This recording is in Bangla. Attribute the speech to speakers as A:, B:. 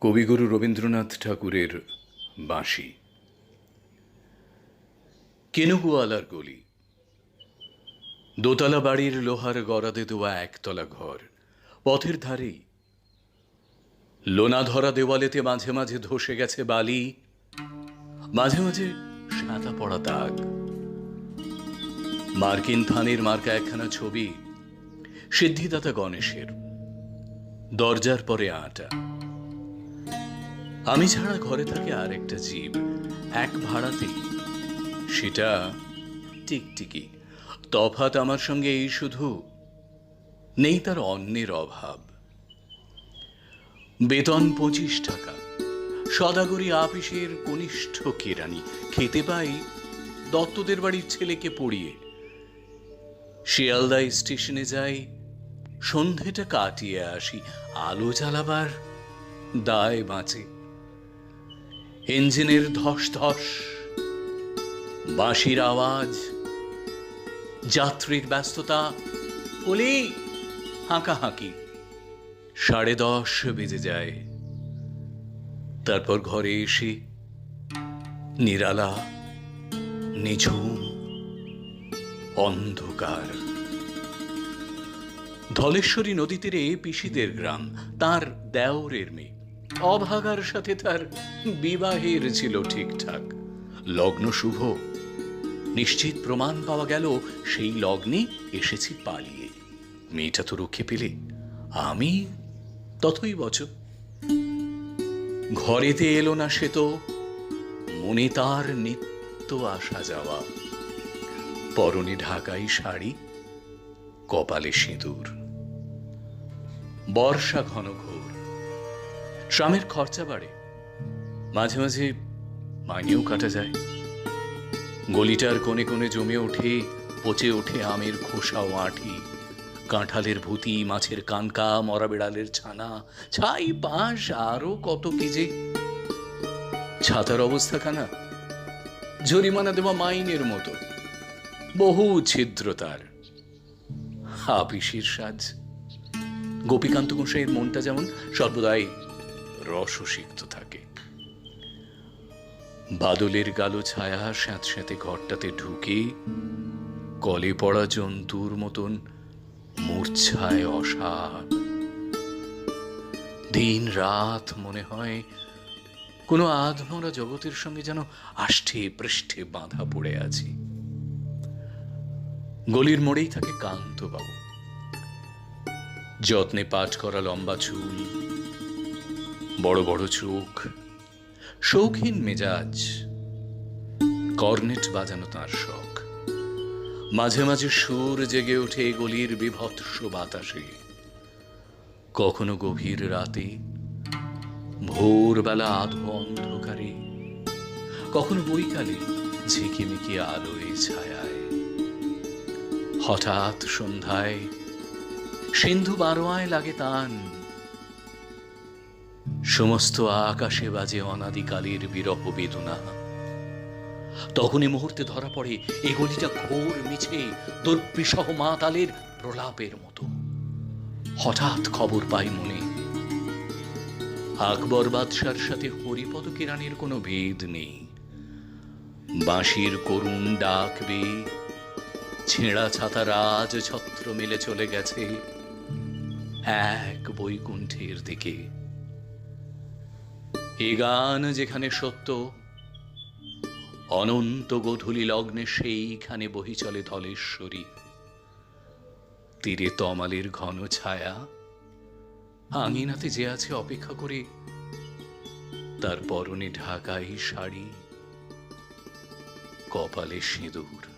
A: কবিগুরু রবীন্দ্রনাথ ঠাকুরের বাঁশি। কেনুগুয়ালার গলি। দোতলা বাড়ির লোহার গড়াদে দেওয়া একতলা ঘর। পথের ধারেই লোনা ধরা দেওয়ালেতে মাঝে মাঝে ধসে গেছে বালি। মাঝে মাঝে সাদা পড়া দাগ। মার্কিন থানের মার্কা একখানা ছবি। সিদ্ধিদাতা গণেশের। দরজার পরে আটা। আমি ছাড়া ঘরে থাকে আর একটা জীব, এক ভাড়াতেই। সেটা টিকটিকি। তফাৎ আমার সঙ্গে এই শুধু নেই তার অন্যের অভাব। বেতন পঁচিশ টাকা। সদাগরি আপিসের কনিষ্ঠ কেরানি। খেতে পাই দত্তদের বাড়ির ছেলেকে পড়িয়ে। শিয়ালদা স্টেশনে যাই, সন্ধেটা কাটিয়ে আসি। আলো জ্বালাবার দায় বাঁচে। ইঞ্জিনের ধস ধস, বাঁশির আওয়াজ, যাত্রীর ব্যস্ততা ওলি হাঁকাহাঁকি সাড়ে দশ বেজে যায়। তারপর ঘরে এসে নিরালা, নিঝুম, অন্ধকার। ধলেশ্বরী নদী তীরে পিসিদের গ্রাম, তার দেওরের মেয়ে। অভাগার সাথে তার বিবাহের ছিল ঠিকঠাক। লগ্ন শুভ। নিশ্চিত প্রমাণ পাওয়া গেল, সেই লগ্নে এসেছি পালিয়ে। মেয়েটা তো রক্ষে পেলে। আমি ততই বছর ঘরেতে এলো না সে তো, মনে তার নিত্য আসা যাওয়া। পরনে ঢাকাই শাড়ি, কপালে সিঁদুর। বর্ষা ঘন ঘোর। ট্রামের খরচা বাড়ে। মাঝে মাঝে মাইনেও কাটা যায়। গলিটার কোণে কোণে জমে ওঠে, পচে ওঠে আমের খোসা ও আঁঠি। কাঁঠালের ভুতি, মাছের কানকা, মরা বিড়ালের ছানা, ছাই পাশ আরও কত কি যে। ছাতার অবস্থা খানা জরিমানা দেওয়া মাইনের মতো। বহু ছিদ্র তার। হাপিসির সাজ। গোপীকান্ত গোসাইয়ের মনটা যেমন সর্বদাই রসসিক্ত থাকে। বাদলের গালো ছায়া স্যাঁতস্যাঁতে ঘরটাতে ঢুকে কলে পড়া জন্তুর মতন মূর্ছায় অসার। দিন রাত মনে হয় কোনো আধমরা জগতের সঙ্গে যেন আষ্ঠে পৃষ্ঠে বাঁধা পড়ে আছি। গলির মোড়েই থাকে কান্তবাবু। যত্নে পাঠ করা লম্বা চুল বড় বড় চোখ, শৌখিন মেজাজ, কর্নেট বাজানো তার শখ। মাঝে মাঝে সুর জেগে ওঠে গলির বিভৎস বাতাসে। কখনো গভীর রাতে, ভোরবেলা আধো অন্ধকারে, কখনো বৈকালে ঝিকিমিকি আলোয় ছায়ায়। হঠাৎ সন্ধ্যায় সিন্ধু বারোয়ায় লাগে তান সমস্ত আকাশে বাজে অনাদিকালের বিরহ বেদনা। তখন তখনই মুহূর্তে ধরা পড়ে এই গলিটা ঘোর মিছে দর্পিসহ মাতালের প্রলাপের মতো। হঠাৎ খবর পাই মনে, আকবর বাদশার সাথে হরিপদ কিরানির কোনো ভেদ নেই। বাঁশির করুণ ডাকবে ছেঁড়া ছাতা রাজ ছত্র মেলে চলে গেছে এক বৈকুণ্ঠের দিকে। এ গান যেখানে সত্য, অনন্ত গধূলি লগ্নে সেইখানে বহি চলে ধলেশ্বরী। তীরে তমালের ঘন ছায়া, আঙিনাতে যে আছে অপেক্ষা করে, তার পরনে ঢাকাই শাড়ি, কপালে সিঁদুর।